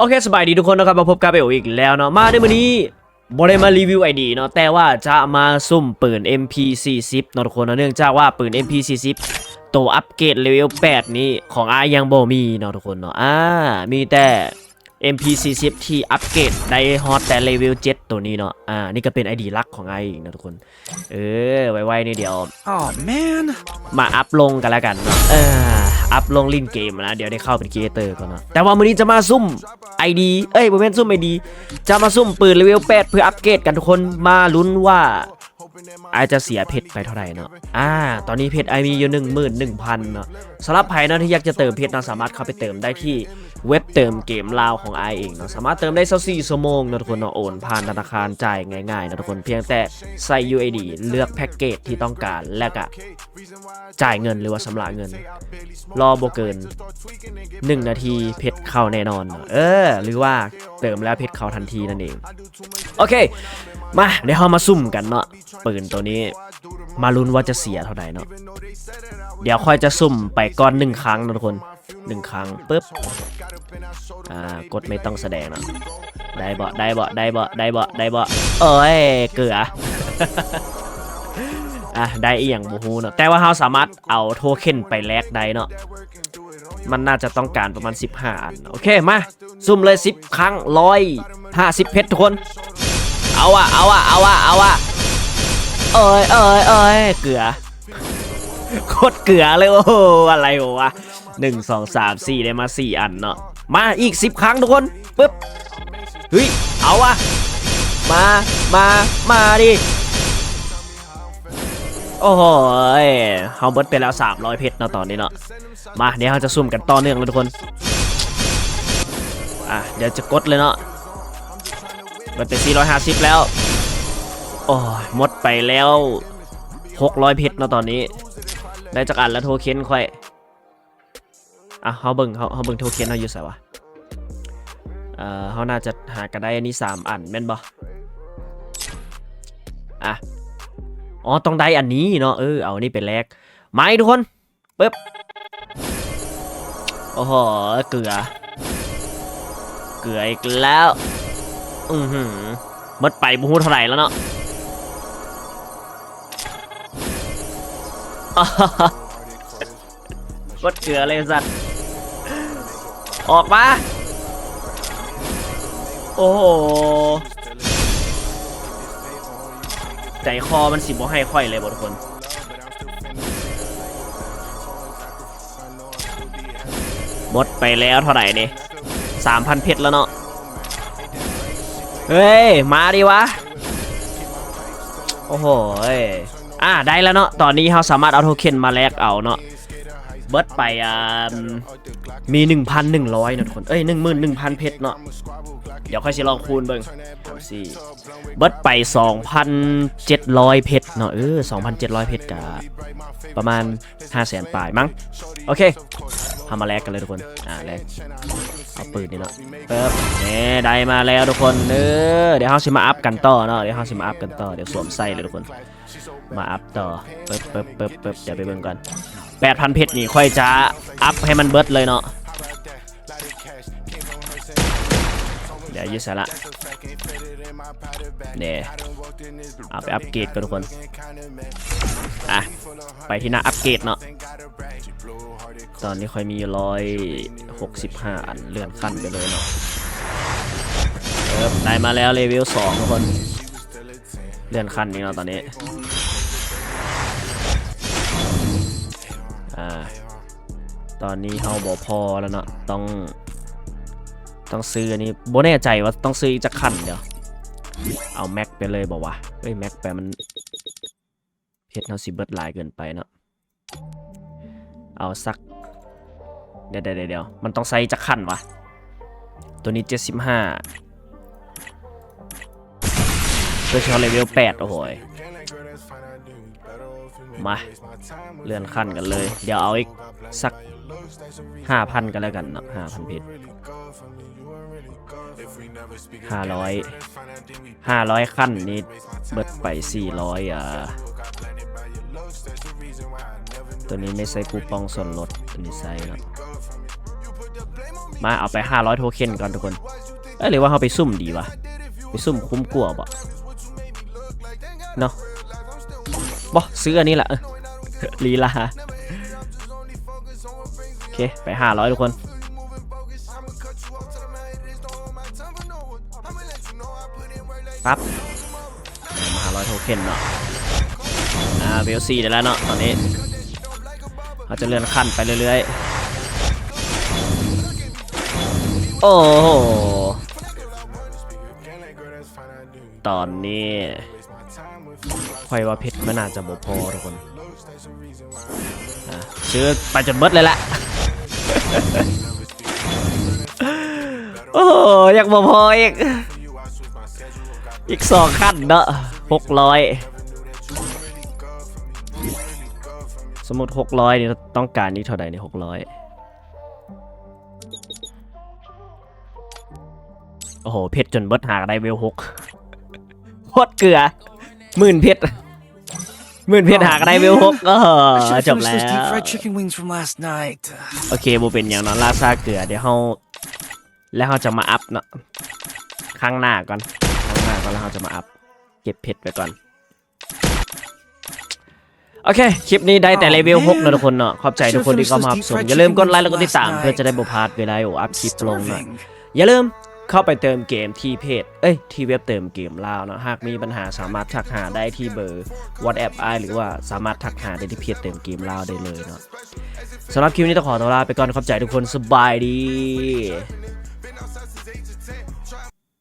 โอเคสบายดีทุกคนนะครับมาพบกับเอลอีกแล้วเนาะมาในวันนี้บริมารีวิวไอดีเนาะแต่ว่าจะมาซุ่มปืน MP40 เนาะทุกคนเนาะเนื่องจากว่าปืน MP40 ตัวอัปเกรดเลเวล8นี้ของอายังบ่มีเนาะทุกคนเนาะอ่ามีแต่ MP40 ที่อัปเกรดได้ฮอตแต่เลเวล7ตัวนี้เนาะอ่านี่ก็เป็นไอดีลักของไออีกนะทุกคน เออไว้ๆนี่เดี๋ยว Oh man. มาอัพลงกันแล้วกันเนาะเอออัพลงลินเกมนะ เดี๋ยวได้เข้าเป็นครีเอเตอร์ก่อนเนาะแต่ว่ามื้อนี้จะมาซุ่ม ID เอ้ยโมเม่นซุ่ม ID จะมาซุ่มปืนเลเวล8เพื่ออัปเกรดกันทุกคนมาลุ้นว่า อาจจะเสียเพชรไปเท่าไหร่เนาะ อ่า ตอนนี้เพชรไอมีอยู่11,000เนาะสำหรับใครนะที่อยากจะเติมเพชรนะสามารถเข้าไปเติมได้ที่เว็บเติมเกมลาวของไอเองเนาะสามารถเติมได้24ชั่วโมงนะทุกคนเนาะโอนผ่านธนาคารจ่ายง่ายๆนะทุกคนเพียงแต่ใส่ UID เลือกแพ็กเกจที่ต้องการแล้วก็จ่ายเงินหรือว่าชำระเงิน รอโบเกิน 1 นาทีเพชรเข้าแน่นอนเนาะเออ หรือว่าเติมแล้วเพชรเข้าทันทีนั่นเอง โอเค มาเดี๋ยวเรามาซุ่มกันเนาะปืนตัวนี้มาลุ้นว่าจะเสียเท่าไหร่เนาะเดี๋ยวค่อยจะซุ่มไปก่อนหนึ่งครั้งนะทุกคนหนึ่งครั้งปุ๊บอ่ากดไม่ต้องแสดงเนาะได้บ่ได้บ่ได้บ่ได้บ่ได้บ่เอ้ยเกลืออะได้อีหยังบูฮูเนาะแต่ว่าเราสามารถเอาโทเค็นไปแลกได้เนาะมันน่าจะต้องการประมาณ 15อันโอเคมาซุ่มเลย 10 ครั้งร้อยห้าสิบเพชรทุกคน เอาอะเอาอะเอาอะเอาอะเอ้ยเอ้ยเอ้ยเกลือโคตรเกลือเลยโอ้โหอะไรวะหนึ่งสองสามสี่ได้มาสี่อันเนาะมาอีกสิบครั้งทุกคนปึ๊บเฮ้ยเอาอะมามามาดิโอ้โหยเฮาเบิร์ดไปแล้ว300เพชรเนาะตอนนี้เนาะมาเดี๋ยวเราจะซุ่มกันต่อเนื่องเลยทุกคนอะเดี๋ยวจะกดเลยเนาะ มันเป็น 450 แล้ว โอ้ยหมดไปแล้ว 600 เพชรเนะตอนนี้ ได้จากอันแล้วโทเค็นค่อย อะเฮาเบิ่งเฮาเฮาเบิ่งโทเค็นเฮาอยู่ไสวะ เอ่อเฮาน่าจะหากันได้อันนี้ 3 อันแม่นบ่อะ อ๋อ ต้องได้อันนี้เนาะ เออ เอานนี้ไปแลกไม้ทุกคนปึ๊บ โอ้โห เกลือ เกลืออีกแล้ว อือหือมดไปบูฮูเท่าไหร่แล้วเนาะกดเกลือเลยสัตว์ ออกมา โอ้โห ใจคอมันสิบ่ให้ค่อยเลยบทุกคนหมดไปแล้วเท่าไหร่นี่สามพันเพชรแล้วเนาะ เฮ้ย มาดิวะ โอ้โหอ่าได้แล้วเนาะ ตอนนี้เราสามารถเอาโทเค็นมาแลกเอาเนาะ เบิร์ดไปอ่ามี 1,100นะทุกคน เอ้ย11,000เพชรเนาะ เดี๋ยวค่อยสิลองคูณเบิ่งสี่เบิดไป 2,700 เพชรเนาะเออ2,700 เพชรกับประมาณ 500,000ปลายมั้ง โอเคทำมาแลกกันเลยทุกคน อ่าแลกเอาปืนนี่เนาะปิ๊บนี่ได้มาแล้วทุกคนเออเดี๋ยวเราสิมาอัพกันต่อเนาะเดี๋ยวเราสิมาอัพกันต่อเดี๋ยวสวมใส่เลยทุกคน มาอัพต่อปิ๊บปิ๊บปิ๊บเปิ๊บเดี๋ยวไปเบิ่งกัน8,000 เพชรนี่ค่อยจะอัพให้มันเบิดเลยเนาะ ดี๋ยวยืดสาระเนี่ยเอาไปอัปเกรดกันทุกคน อะ ไปที่หน้าอัปเกรดเนาะ ตอนนี้ค่อยมีร้อยหกสิบห้าอันเลื่อนขั้นไปเลยเนาะเออได้มาแล้วเลเวลสองทุกคน เลื่อนขั้นนี้เนาะตอนนี้ อ่า ตอนนี้เฮาบ่พอแล้วเนาะ ต้อง ต้องซื้ออันนี้โบแน่ใจว่าต้องซื้ออีกจะขั้นเดี๋ยวเอาแม็กไปเลยบอกว่าเอ้ยแม็กไปมันเพชรเนาสิเบิร์ดหลายเกินไปเนาะเอาสักเดี๋ยวเดี๋ยวเดี๋ยวมันต้องใส่จะขั้นวะตัวนี้ 75โดยเฉพาะเลเวล8โอ้โห มาเลื่อนขั้นกันเลย เดี๋ยวเอาอีกสัก5,000กันแล้วกันเนาะ5,000เพชรห้าร้อยห้าร้อยขั้นนี่เบิดไปสี่ร้อยอะตัวนี้ไม่ใส่คูปองส่วนลดตัวนี้ใส่เนาะมาเอาไป 500 โทเค็นก่อนทุกคน เอ้ยหรือว่าเขาไปซุ่มดีวะ ไปซุ่มคุ้มกลัวบ่เนาะ บ่ซื้ออันนี้ละลีลาโอเค ไป500ทุกคนปั๊บมา500โทเค็นเนาะอ่าเวลซีได้แล้วเนาะตอนนี้เราจะเลื่อนขั้นไปเรื่อยๆ โอ้โห ตอนนี้ ค่อยว่าเพชรมันน่าจะบ่พอทุกคนซื้อไปจนเบิดเลยแหละโอ้ยากบ่พออีก อีกสองขั้นเนาะหกร้อยสมมติหกร้อยนี่ต้องการนี่เท่าไหร่นี่หกร้อยโอ้โห เพชรจนเบิดหากได้เวลหกโคตรเกลือ หมื่นเพชรหมื่นเพชรหากได้เวลหกก็ I should have จบ finished แล้ those deep ว fried chicken wings from last night. โอเคโบเป็นอย่างเนอนลาซาเกลือเดี๋ยวเราแล้วเราจะมาอัพเนาะข้างหน้าก่อนข้างหน้าก่อนแล้วเราจะมาอัพเก็บเพชรไปก่อนโอเค คลิปนี้ได้แต่เลเวล6นะทุกคนเนาะ ขอบใจทุกคนที่เข้ามารับชม อย่าลืมกดไลค์แล้วก็ติดตามเพื่อจะได้บ่พลาดเวลาโออัพคลิปลงหน่อย Starving. อย่าลืม เข้าไปเติมเกมที่เพจ เอ้ย ที่เว็บเติมเกมลาวเนาะหากมีปัญหาสามารถทักหาได้ที่เบอร์ WhatsApp ไอหรือว่าสามารถทักหาได้ที่เพจเติมเกมลาวได้เลยเนาะสำหรับคลิปนี้ต้องขอตัวลาไปก่อนขอบใจทุกคนสบายดี